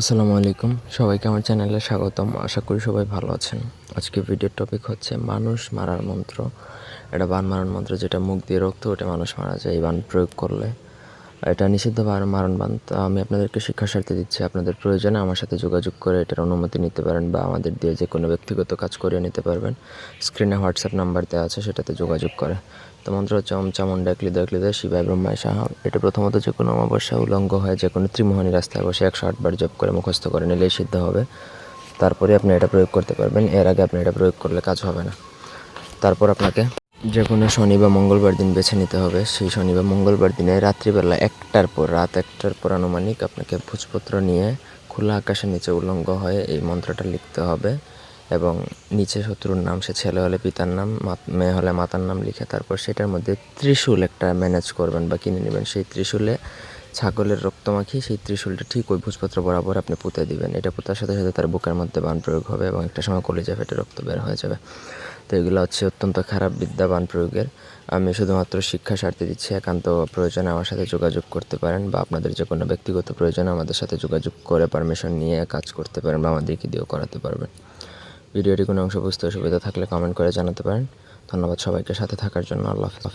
আসসালামু আলাইকুম। সবাইকে আমার চ্যানেলে স্বাগতম। আশা করি সবাই ভালো আছেন। আজকে ভিডিওর টপিক হচ্ছে মানুষ মারার মন্ত্র। এটা বান মারার মন্ত্র, যেটা মুখ দিয়ে রক্ত ওটা মানুষ মারা যায়, এই বান প্রয়োগ করলে। এটা নিষিদ্ধ মারণ বান। আমি আপনাদেরকে শিক্ষার স্বার্থে দিচ্ছি আপনাদের প্রয়োজনে। আমার সাথে যোগাযোগ করে এটার অনুমতি নিতে পারেন বা আমাদের দিয়ে যে কোনো ব্যক্তিগত কাজ করিয়ে নিতে পারবেন। স্ক্রিনে হোয়াটসঅ্যাপ নাম্বার দেওয়া আছে, সেটাতে যোগাযোগ করে। তো মন্ত্র হচ্ছে ওম চামুন্ডা ক্লিদা ক্লিদা শিবায়, ব্রহ্মায় সাহা। এটা প্রথমত যে কোনো অমাবস্যা উলঙ্গ হয়, যে কোনো ত্রিমোহনী রাস্তায় বসে একশো আটবার জপ করে মুখস্থ করে নিলেই সিদ্ধ হবে। তারপরে আপনি এটা প্রয়োগ করতে পারবেন। এর আগে আপনি এটা প্রয়োগ করলে কাজ হবে না। তারপর আপনাকে যে কোনো শনি বা মঙ্গলবার দিন বেছে নিতে হবে। সেই শনি বা মঙ্গলবার দিনে রাত্রিবেলা একটার পর, রাত একটার পর আনুমানিক আপনাকে ভোজপত্র নিয়ে খোলা আকাশের নিচে উলঙ্গ হয়ে এই মন্ত্রটা লিখতে হবে। এবং নিচে শত্রুর নাম, সে ছেলে হলে পিতার নাম মেয়ে হলে মাতার নাম লিখে তারপর সেটার মধ্যে ত্রিশূল একটা ম্যানেজ করবেন বা কিনে নেবেন। সেই ত্রিশূলে ছাগলের রক্ত মাখিয়ে সেই ত্রিশূলটা ঠিক ওই ভোজপত্র বরাবর আপনি পুঁতে দিবেন। এটা পুঁতার সাথে সাথে তার বুকের মধ্যে বান প্রয়োগ হবে এবং একটা সময় কলিজা ফেটে রক্ত বের হয়ে যাবে। তো এগুলো হচ্ছে অত্যন্ত খারাপ বিদ্যা বান প্রয়োগের। আমি শুধুমাত্র শিক্ষা স্বার্থে দিচ্ছি, একান্ত প্রয়োজনে আমার সাথে যোগাযোগ করতে পারেন বা আপনাদের যে কোনো ব্যক্তিগত প্রয়োজনে আমাদের সাথে যোগাযোগ করে পারমিশন নিয়ে কাজ করতে পারেন বা আমাদেরকে দিয়েও করাতে পারবেন। ভিডিওটি কোনো অংশ বুঝতে অসুবিধা থাকলে কমেন্ট করে জানাতে পারেন। ধন্যবাদ সবাইকে, সাথে থাকার জন্য আল্লাহ হাফেজ।